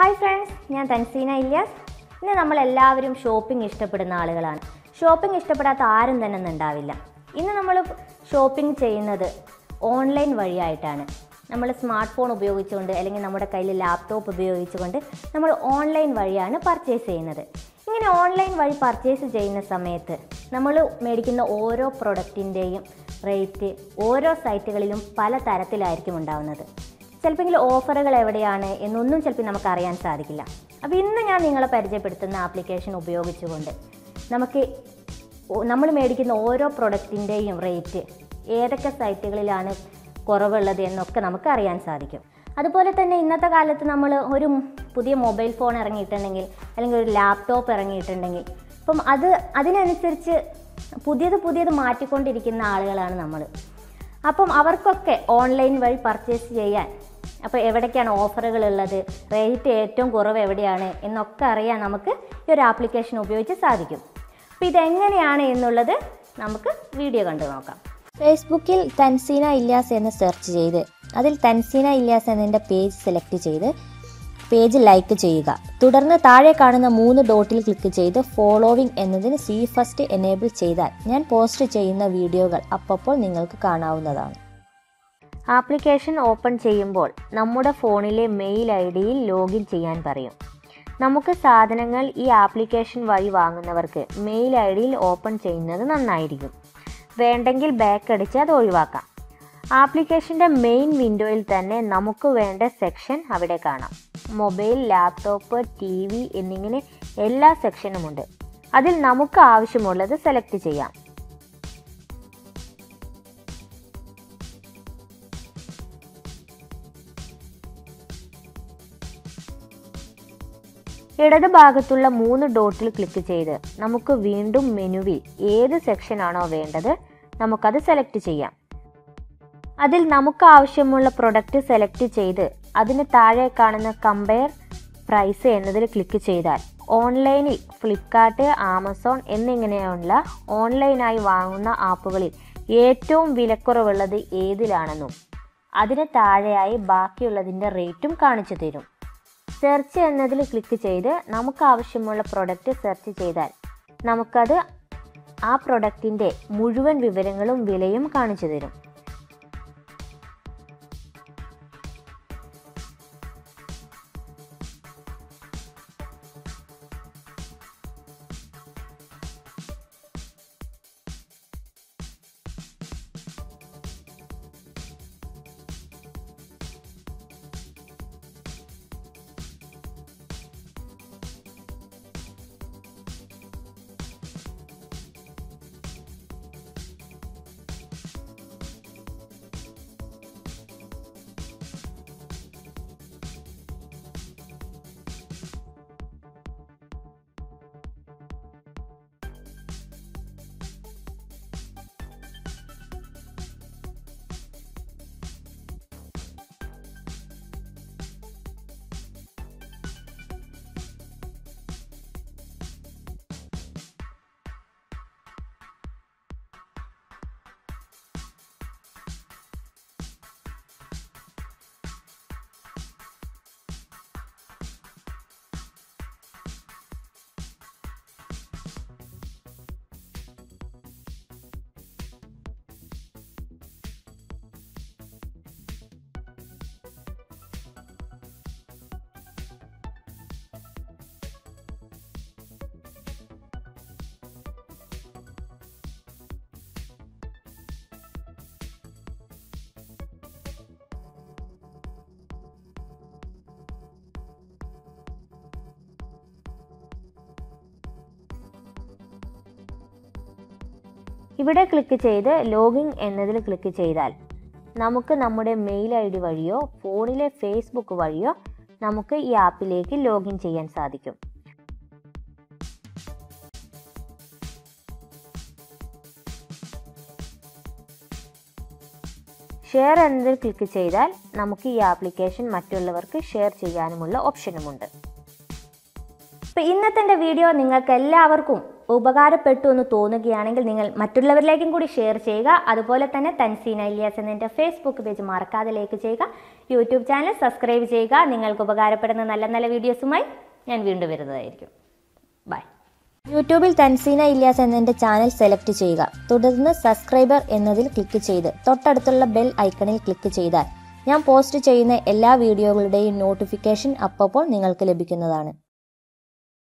Hi friends ഞാൻ തൻസീന ഇല്യാസ്. ഇന്ന് നമ്മൾ എല്ലാവരും ഷോപ്പിംഗ് ഇഷ്ടപ്പെടുന്ന ആളുകളാണ്. ഷോപ്പിംഗ് ഇഷ്ടപ്പെടാത്ത ആരും തന്നെ ഉണ്ടാവില്ല. ഇന്ന് നമ്മൾ ഷോപ്പിംഗ് ചെയ്യുന്നത് ഓൺലൈൻ വഴിയായിട്ടാണ്. നമ്മൾ സ്മാർട്ട് ഫോൺ ഉപയോഗിച്ചുകൊണ്ട് അല്ലെങ്കിൽ നമ്മുടെ കയ്യിൽ ലാപ്ടോപ്പ് ഉപയോഗിച്ചുകൊണ്ട് നമ്മൾ ഓൺലൈൻ വഴിയാണ് പർച്ചേസ് ചെയ്യുന്നത്. ഇങ്ങനെ ഓൺലൈൻ വഴി പർച്ചേസ് ചെയ്യുന്ന സമയത്ത് നമ്മൾ മേടിക്കുന്ന ഓരോ പ്രൊഡക്റ്റിന്റെയും റേറ്റ് ഓരോ സൈറ്റുകളിലും പല തരത്തിലായിരിക്കും ഉണ്ടാവുന്നത്. ചിലപ്പോൾ ഓഫറുകൾ എവിടെയാണ് എന്നൊന്നും ചിലപ്പോൾ നമുക്ക് അറിയാൻ സാധിക്കില്ല. അപ്പോൾ ഇന്ന് ഞാൻ നിങ്ങളെ പരിചയപ്പെടുത്തുന്ന ആപ്ലിക്കേഷൻ ഉപയോഗിച്ചുകൊണ്ട് നമുക്ക് നമ്മൾ മേടിക്കുന്ന ഓരോ പ്രൊഡക്റ്റിന്റെയും റേറ്റ് ഏതൊക്കെ സൈറ്റുകളിലാണ് കുറവുള്ളത് എന്നൊക്കെ നമുക്ക് അറിയാൻ സാധിക്കും. അതുപോലെ തന്നെ ഇന്നത്തെ കാലത്ത് നമ്മൾ ഒരു പുതിയ മൊബൈൽ ഫോൺ ഇറങ്ങിയിട്ടുണ്ടെങ്കിൽ അല്ലെങ്കിൽ ഒരു ലാപ്ടോപ്പ് ഇറങ്ങിയിട്ടുണ്ടെങ്കിൽ അപ്പം അത് അതിനനുസരിച്ച് പുതിയത് പുതിയത് മാറ്റിക്കൊണ്ടിരിക്കുന്ന ആളുകളാണ് നമ്മൾ അപ്പം അവർക്കൊക്കെ ഓൺലൈൻ വഴി പർച്ചേസ് ചെയ്യാൻ അപ്പോൾ എവിടേക്കാണ് ഓഫറുകൾ ഉള്ളത്? റേറ്റ് ഏറ്റവും കുറവ് എവിടെയാണ്? എന്നൊക്കെ അറിയാൻ നമുക്ക് ഈ ഒരു ആപ്ലിക്കേഷൻ ഉപയോഗിച്ച് സാധിക്കും. അപ്പോൾ ഇതെങ്ങനെയാണ് എന്നുള്ളത് നമുക്ക് വീഡിയോ കണ്ടു നോക്കാം. ഫേസ്ബുക്കിൽ തൻസീന ഇല്യാസ് എന്ന് സെർച്ച് ചെയ്ത് അതിൽ തൻസീന ഇല്യാസ് എന്നതിന്റെ പേജ് സെലക്ട് ചെയ്ത് പേജ് ലൈക്ക് ചെയ്യുക. തുടർന്ന് താഴെ കാണുന്ന മൂന്ന് ഡോട്ടിൽ ക്ലിക്ക് ചെയ്ത് ഫോളോവിംഗ് എന്നതിന് സി ഫസ്റ്റ് എനേബിൾ ചെയ്താൽ ഞാൻ പോസ്റ്റ് ചെയ്യുന്ന വീഡിയോകൾ അപ്പോൾ നിങ്ങൾക്ക് കാണാവുന്നതാണ്. ആപ്ലിക്കേഷൻ ഓപ്പൺ ചെയ്യുമ്പോൾ നമ്മുടെ ഫോണിലെ മെയിൽ ഐ ഡിയിൽ ലോഗിൻ ചെയ്യാൻ പറയും. നമുക്ക് സാധനങ്ങൾ ഈ ആപ്ലിക്കേഷൻ വഴി വാങ്ങുന്നവർക്ക് മെയിൽ ഐ ഡിയിൽ ഓപ്പൺ ചെയ്യുന്നത് നന്നായിരിക്കും. വേണ്ടെങ്കിൽ ബാക്ക് അടിച്ച് അത് ഒഴിവാക്കാം. ആപ്ലിക്കേഷന്റെ മെയിൻ വിൻഡോയിൽ തന്നെ നമുക്ക് വേണ്ട സെക്ഷൻ അവിടെ കാണാം. മൊബൈൽ ലാപ്ടോപ്പ് ടി വി എന്നിങ്ങനെ എല്ലാ സെക്ഷനുമുണ്ട് അതിൽ നമുക്ക് ആവശ്യമുള്ളത് സെലക്ട് ചെയ്യാം. ഇടത് ഭാഗത്തുള്ള മൂന്ന് ഡോട്ടിൽ ക്ലിക്ക് ചെയ്ത് നമുക്ക് വീണ്ടും മെനുവിൽ ഏത് സെക്ഷനാണോ വേണ്ടത് നമുക്കത് സെലക്ട് ചെയ്യാം. അതിൽ നമുക്ക് ആവശ്യമുള്ള പ്രൊഡക്റ്റ് സെലക്ട് ചെയ്ത് അതിന് താഴെ കാണുന്ന കമ്പയർ പ്രൈസ് എന്നതിൽ ക്ലിക്ക് ചെയ്താൽ ഓൺലൈനിൽ ഫ്ലിപ്കാർട്ട് ആമസോൺ എന്നിങ്ങനെയുള്ള ഓൺലൈനായി വാങ്ങുന്ന ആപ്പുകളിൽ ഏറ്റവും വിലക്കുറവുള്ളത് ഏതിലാണെന്നും അതിന് താഴെയായി ബാക്കിയുള്ളതിന്റെ റേറ്റും കാണിച്ചു തരും. സെർച്ച് എന്നതിൽ ക്ലിക്ക് ചെയ്ത് നമുക്ക് ആവശ്യമുള്ള പ്രൊഡക്റ്റ് സെർച്ച് ചെയ്താൽ നമുക്കത് ആ പ്രൊഡക്റ്റിന്റെ മുഴുവൻ വിവരങ്ങളും വിലയും കാണിച്ചു തരും. ഇവിടെ ക്ലിക്ക് ചെയ്ത് ലോഗിൻ എന്നതിൽ ക്ലിക്ക് ചെയ്താൽ നമുക്ക് നമ്മുടെ മെയിൽ ഐ ഡി വഴിയോ ഫോണിലെ ഫേസ്ബുക്ക് വഴിയോ നമുക്ക് ഈ ആപ്പിലേക്ക് ലോഗിൻ ചെയ്യാൻ സാധിക്കും. ഷെയർ എന്നതിൽ ക്ലിക്ക് ചെയ്താൽ നമുക്ക് ഈ ആപ്ലിക്കേഷൻ മറ്റുള്ളവർക്ക് ഷെയർ ചെയ്യാനുമുള്ള ഓപ്ഷനുമുണ്ട് ഇന്നത്തെ വീഡിയോ നിങ്ങൾക്ക് എല്ലാവർക്കും ഉപകാരപ്പെട്ടു എന്ന് തോന്നുകയാണെങ്കിൽ നിങ്ങൾ മറ്റുള്ളവരിലേക്കും കൂടി ഷെയർ ചെയ്യുക. അതുപോലെ തന്നെ തൻസീന ഇലിയാസ് എന്നെ ഫേസ്ബുക്ക് പേജ് മറക്കാതെ ലൈക്ക് ചെയ്യുക. യൂട്യൂബ് ചാനൽ സബ്സ്ക്രൈബ് ചെയ്യുക. നിങ്ങൾക്ക് ഉപകാരപ്പെടുന്ന നല്ല നല്ല വീഡിയോസുമായി ഞാൻ വീണ്ടും വരുന്നതായിരിക്കും. ബൈ യൂട്യൂബിൽ തൻസീന ഇല്യാസ് എന്നതിന്റെ ചാനൽ സെലക്ട് ചെയ്യുക. തുടർന്ന് സബ്സ്ക്രൈബർ എന്നതിൽ ക്ലിക്ക് ചെയ്ത് തൊട്ടടുത്തുള്ള ബെൽ ഐക്കണിൽ ക്ലിക്ക് ചെയ്താൽ ഞാൻ പോസ്റ്റ് ചെയ്യുന്ന എല്ലാ വീഡിയോകളുടെയും നോട്ടിഫിക്കേഷൻ അപ്പോൾ നിങ്ങൾക്ക് ലഭിക്കുന്നതാണ്.